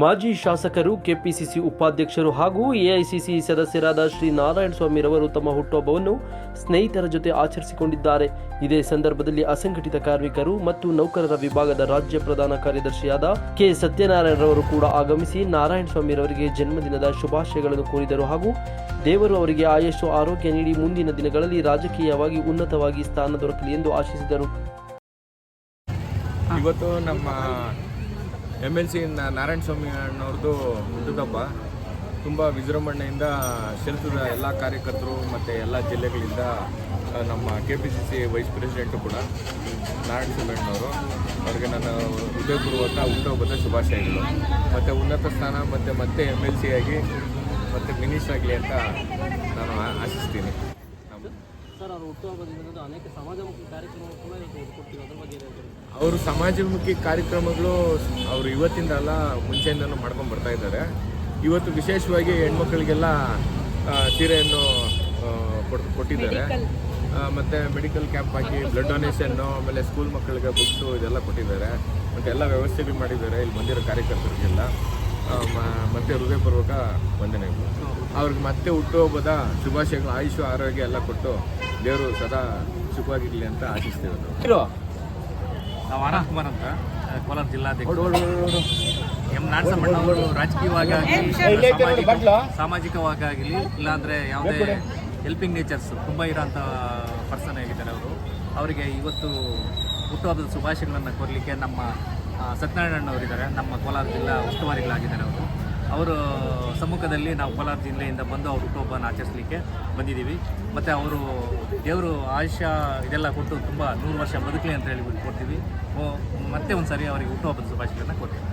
ಮಾಜಿ ಶಾಸಕರು, ಕೆಪಿಸಿಸಿ ಉಪಾಧ್ಯಕ್ಷರು ಹಾಗೂ ಎಐಸಿಸಿ ಸದಸ್ಯರಾದ ಶ್ರೀ ನಾರಾಯಣ ಸ್ವಾಮಿರವರು ತಮ್ಮ ಹುಟ್ಟುಹಬ್ಬವನ್ನು ಸ್ನೇಹಿತರ ಜೊತೆ ಆಚರಿಸಿಕೊಂಡಿದ್ದಾರೆ. ಇದೇ ಸಂದರ್ಭದಲ್ಲಿ ಅಸಂಘಟಿತ ಕಾರ್ಮಿಕರು ಮತ್ತು ನೌಕರರ ವಿಭಾಗದ ರಾಜ್ಯ ಪ್ರಧಾನ ಕಾರ್ಯದರ್ಶಿಯಾದ ಕೆ. ಸತ್ಯನಾರಾಯಣರವರು ಕೂಡ ಆಗಮಿಸಿ ನಾರಾಯಣ ಸ್ವಾಮಿರವರಿಗೆ ಜನ್ಮದಿನದ ಶುಭಾಶಯಗಳನ್ನು ಕೋರಿದರು ಹಾಗೂ ದೇವರು ಅವರಿಗೆ ಆಯಸ್ಸು, ಆರೋಗ್ಯ ನೀಡಿ ಮುಂದಿನ ದಿನಗಳಲ್ಲಿ ರಾಜಕೀಯವಾಗಿ ಉನ್ನತವಾಗಿ ಸ್ಥಾನ ದೊರಕಲಿ ಎಂದು ಆಶಿಸಿದರು. ಇವತ್ತು ನಮ್ಮ M L C Narayana Swamy ಅಣ್ಣವ್ರದ್ದು ಹುಟ್ಟುಹಬ್ಬ ತುಂಬ ವಿಜೃಂಭಣೆಯಿಂದ ಕ್ಷೇತ್ರದ ಎಲ್ಲ ಕಾರ್ಯಕರ್ತರು ಮತ್ತು ಎಲ್ಲ ಜಿಲ್ಲೆಗಳಿಂದ ನಮ್ಮ K P C C vice president ಕೂಡ ನಾರಾಯಣ ಸ್ವಾಮಿ ಅಣ್ಣವರು. ಅವ್ರಿಗೆ ನನ್ನ ಹೃದಯಪೂರ್ವಕ ಹುಟ್ಟುಹಬ್ಬದ ಶುಭಾಶಯಗಳು. ಮತ್ತು ಉನ್ನತ ಸ್ಥಾನ ಮತ್ತು ಮತ್ತೆ ಎಂ ಎಲ್ ಸಿ ಆಗಿ ಮತ್ತು ಮಿನಿಸ್ಟರ್ ಆಗಲಿ ಅಂತ ನಾನು ಆಶಿಸ್ತೀನಿ. ಸರ್ ಅವರು ಹುಟ್ಟುಹಬ್ಬದಿಂದ ಅನೇಕ ಸಮಾಜಮುಖಿ ಕಾರ್ಯಕ್ರಮಗಳು ಕೂಡ ಕೊಡ್ತೀವಿ ಅದ್ರ ಬಗ್ಗೆ ಅವರು ಸಮಾಜಮುಖಿ ಕಾರ್ಯಕ್ರಮಗಳು ಅವರು ಇವತ್ತಿಂದ ಅಲ್ಲ ಮುಂಚೆಯಿಂದನೂ ಮಾಡ್ಕೊಂಡು ಬರ್ತಾ ಇದ್ದಾರೆ. ಇವತ್ತು ವಿಶೇಷವಾಗಿ ಹೆಣ್ಮಕ್ಳಿಗೆಲ್ಲ ಸೀರೆಯನ್ನು ಕೊಟ್ಟು ಕೊಟ್ಟಿದ್ದಾರೆ. ಮತ್ತು ಮೆಡಿಕಲ್ ಕ್ಯಾಂಪ್ ಹಾಕಿ ಬ್ಲಡ್ ಡೊನೇಷನ್ನು ಆಮೇಲೆ ಸ್ಕೂಲ್ ಮಕ್ಕಳಿಗೆ ಬುಕ್ಸು ಇದೆಲ್ಲ ಕೊಟ್ಟಿದ್ದಾರೆ. ಮತ್ತು ಎಲ್ಲ ವ್ಯವಸ್ಥೆಗಳು ಮಾಡಿದ್ದಾರೆ. ಇಲ್ಲಿ ಬಂದಿರೋ ಕಾರ್ಯಕರ್ತರಿಗೆಲ್ಲ. ಮತ್ತೆ ಹೃದಯಪೂರ್ವಕ ವಂದನೆಗಳು ಅವ್ರಿಗೆ ಮತ್ತೆ ಹುಟ್ಟುಹಬ್ಬದ ಶುಭಾಶಯಗಳು ಆಯುಷು ಆರೋಗ್ಯ ಎಲ್ಲ ಕೊಟ್ಟು ದೇವರು ಸದಾ ಸುಖವಾಗಿರಲಿ ಅಂತ ಆಶಿಸ್ತೇವೆ ನಾವು ಆನಂದ್ ಕುಮಾರ್ ಅಂತ ಕೋಲಾರ ಜಿಲ್ಲಾಧ್ಯಕ್ಷ. ಎಂ ನಾಡಸಮ್ಮಣ್ಣ ಅವರು ರಾಜಕೀಯವಾಗಿ ಆಗಲಿ ಸಾಮಾಜಿಕ ಸಾಮಾಜಿಕವಾಗಿ ಆಗಲಿ ಇಲ್ಲಾಂದರೆ ಯಾವುದೇ ಹೆಲ್ಪಿಂಗ್ ನೇಚರ್ಸ್ ತುಂಬ ಇರೋಂಥ ಪರ್ಸನ್ ಆಗಿದ್ದಾರೆ ಅವರು. ಅವರಿಗೆ ಇವತ್ತು ಹುಟ್ಟುಹಬ್ಬದ ಶುಭಾಶಯಗಳನ್ನು ಕೊರಲಿಕ್ಕೆ ನಮ್ಮ ಆ, ಸತ್ಯನಾರಾಯಣ ಅವರಿದ್ದಾರೆ ನಮ್ಮ ಕೋಲಾರ ಜಿಲ್ಲಾ ಉಸ್ತುವಾರಿಗಳಾಗಿದ್ದಾರೆ ಅವರು. ಅವರ ಸಮ್ಮುಖದಲ್ಲಿ ನಾವು ಕೋಲಾರ ಜಿಲ್ಲೆಯಿಂದ ಬಂದು ಅವ್ರ ಹುಟ್ಟುಹಬ್ಬನ ಆಚರಿಸಲಿಕ್ಕೆ ಬಂದಿದ್ದೀವಿ. ಮತ್ತು ಅವರು ದೇವರು ಆಯುಷ್ಯ ಇದೆಲ್ಲ ಕೊಟ್ಟು ತುಂಬ ನೂರು ವರ್ಷ ಬದುಕಲಿ ಅಂತ ಹೇಳಿ ಕೊಡ್ತೀವಿ. ಮತ್ತೆ ಒಂದು ಸರಿ ಅವರಿಗೆ ಹುಟ್ಟುಹಬ್ಬದ ಶುಭಾಶಯಗಳನ್ನು ಕೊಡ್ತೀವಿ